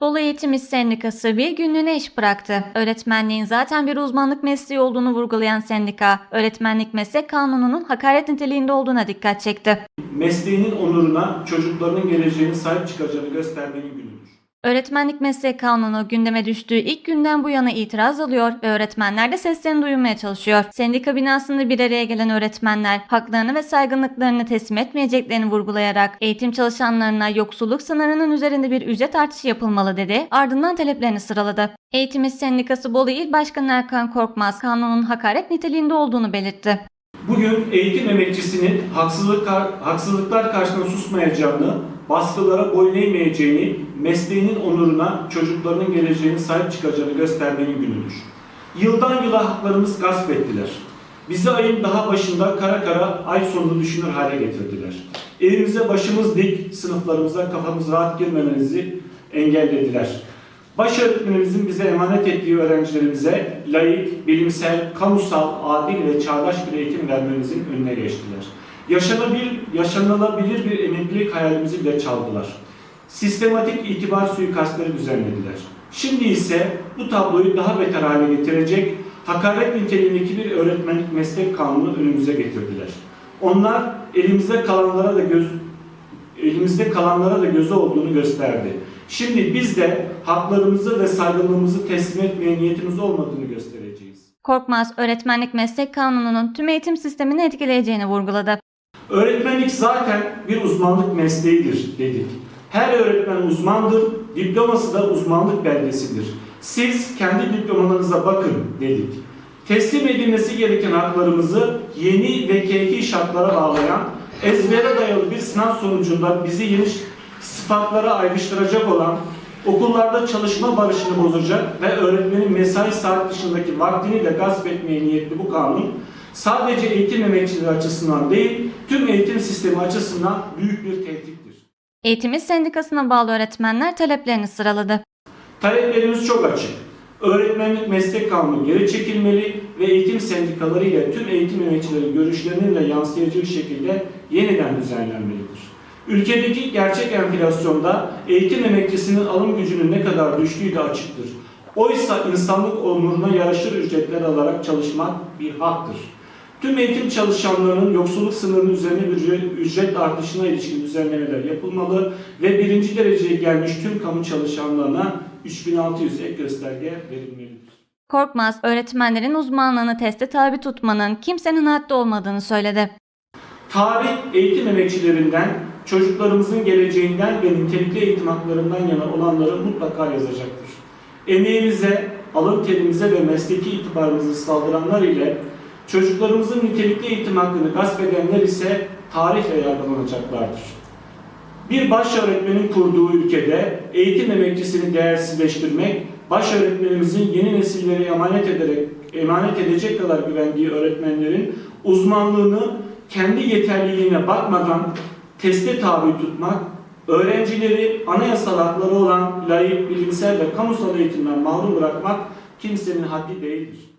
Bolu Eğitim İş Sendikası bir günlüğüne iş bıraktı. Öğretmenliğin zaten bir uzmanlık mesleği olduğunu vurgulayan sendika, öğretmenlik meslek kanununun hakaret niteliğinde olduğuna dikkat çekti. mesleğinin onuruna, çocuklarının geleceğine sahip çıkacağını göstermenin günüdür. Öğretmenlik meslek kanunu gündeme düştüğü ilk günden bu yana itiraz alıyor ve öğretmenler de seslerini duyurmaya çalışıyor. Sendika binasında bir araya gelen öğretmenler haklarını ve saygınlıklarını teslim etmeyeceklerini vurgulayarak eğitim çalışanlarına yoksulluk sınırının üzerinde bir ücret artışı yapılmalı dedi. Ardından taleplerini sıraladı. Eğitim İş Sendikası Bolu İl Başkanı Erkan Korkmaz kanunun hakaret niteliğinde olduğunu belirtti. Bugün eğitim emekçisinin haksızlık, haksızlıklar karşısında susmayacağını, baskılara boyun eğmeyeceğini, mesleğinin onuruna, çocuklarının geleceğine sahip çıkacağını göstermenin günüdür. Yıldan yıla haklarımız gasp ettiler. Bizi ayın daha başında kara kara ay sonunu düşünür hale getirdiler. Evimize başımız dik, sınıflarımıza kafamız rahat girmemenizi engellediler. Baş öğretmenimizin bize emanet ettiği öğrencilerimize layık, bilimsel, kamusal, adil ve çağdaş bir eğitim vermemizin önüne geçtiler. Yaşanabilir, yaşanılabilir bir emeklilik hayalimizi bile çaldılar. Sistematik itibar suikastları düzenlediler. Şimdi ise bu tabloyu daha beter hale getirecek hakaret niteliğindeki bir öğretmenlik meslek kanunu önümüze getirdiler. Onlar elimizde kalanlara da göz elimizde kalanlara da gözü olduğunu gösterdi. Şimdi biz de haklarımızı ve saygınlığımızı teslim etmeye niyetimiz olmadığını göstereceğiz. Korkmaz, öğretmenlik meslek kanununun tüm eğitim sistemini etkileyeceğini vurguladı. Öğretmenlik zaten bir uzmanlık mesleğidir dedik. Her öğretmen uzmandır, diploması da uzmanlık belgesidir. Siz kendi diplomalarınıza bakın dedik. Teslim edilmesi gereken haklarımızı yeni ve keyfi şartlara bağlayan, ezbere dayalı bir sınav sonucunda bizi yeni sıfatlara ayrıştıracak olan, okullarda çalışma barışını bozacak ve öğretmenin mesai saat dışındaki vaktini de gasp etmeye niyetli bu kanun, sadece eğitim emekçileri açısından değil, tüm eğitim sistemi açısından büyük bir tehdittir. Eğitim İş Sendikası'na bağlı öğretmenler taleplerini sıraladı. Taleplerimiz çok açık. Öğretmenlik meslek kanunu geri çekilmeli ve eğitim sendikaları ile tüm eğitim emekçileri görüşlerinin de yansıyacağı şekilde yeniden düzenlenmelidir. Ülkedeki gerçek enflasyonda eğitim emekçisinin alım gücünün ne kadar düştüğü de açıktır. Oysa insanlık onuruna yaraşır ücretler alarak çalışmak bir haktır. Tüm eğitim çalışanlarının yoksulluk sınırının üzerine ücret, ücret artışına ilişkin düzenlemeler yapılmalı ve birinci dereceye gelmiş tüm kamu çalışanlarına 3600 ek gösterge verilmelidir. Korkmaz, öğretmenlerin uzmanlığını teste tabi tutmanın kimsenin haddi olmadığını söyledi. Tarih eğitim emekçilerinden, çocuklarımızın geleceğinden ve nitelikli eğitim haklarından yana olanları mutlaka yazacaktır. Emeğimize, alın terimize ve mesleki itibarımızı saldıranlar ile çocuklarımızın nitelikli eğitim hakkını gasp edenler ise tarihle yargılanacaklardır. Bir baş öğretmenin kurduğu ülkede eğitim emekçisini değersizleştirmek, baş öğretmenimizin yeni nesillere emanet ederek emanet edecek kadar güvendiği öğretmenlerin uzmanlığını kendi yeterliliğine bakmadan teste tabi tutmak, öğrencileri anayasal hakları olan layık, bilimsel ve kamusal eğitimden mahrum bırakmak kimsenin haddi değildir.